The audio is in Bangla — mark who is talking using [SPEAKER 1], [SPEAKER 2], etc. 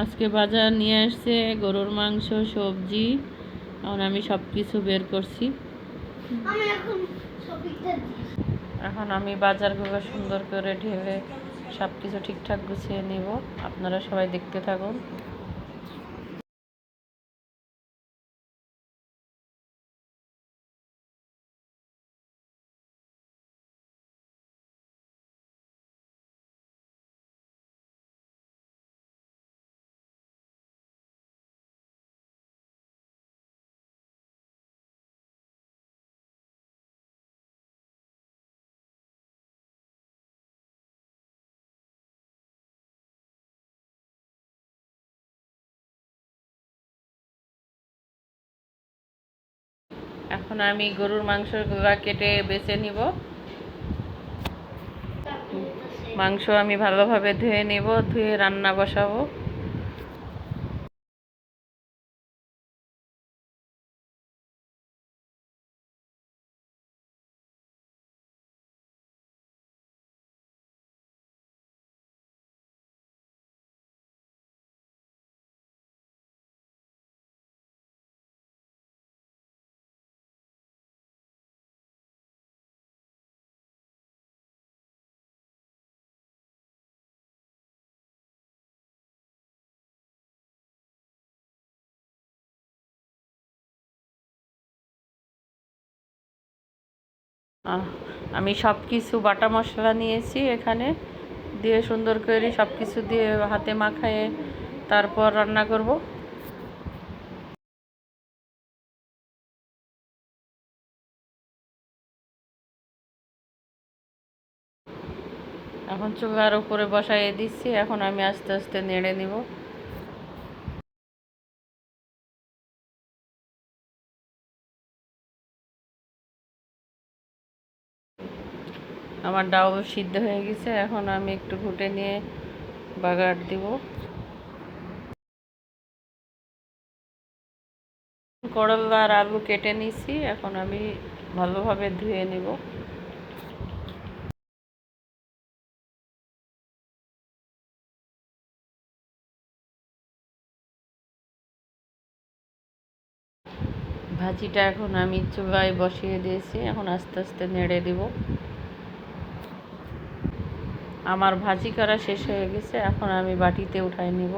[SPEAKER 1] আজকে বাজার নিয়ে আসছে গরুর মাংস সবজি। এখন আমি সব কিছু বের করছি।
[SPEAKER 2] এখন
[SPEAKER 1] আমি বাজারগুলো সুন্দর করে ঢেলে সব কিছু ঠিকঠাক গুছিয়ে নিব। আপনারা সবাই দেখতে থাকুন। এখন আমি গরুর মাংসগুলো কেটে বেছে নিব। মাংস আমি ভালোভাবে ধুয়ে নেব, ধুয়ে রান্না বসাবো। আমি সব কিছু বাটা মশলা নিয়েছি এখানে। দিয়ে সুন্দর করে সব কিছু দিয়ে হাতে মাখায়ে তারপর রান্না করব। এখন চুলার উপরে বসাইয়ে দিচ্ছি। এখন আমি আস্তে আস্তে নেড়ে নিব। আমার ডাউল সিদ্ধ হয়ে গেছে, এখন আমি একটু ঘুটে নিয়ে বাগার দিব। করলা আর আলু কেটে নিছি, এখন আমি ভালোভাবে ধুয়ে নিব। ভাজিটা এখন আমি চুলায় বসিয়ে দিয়েছি, এখন আস্তে আস্তে নেড়ে দিব। আমার ভাজি করা শেষ হয়ে গেছে এখন আমি বাটিতে উঠাই নিব।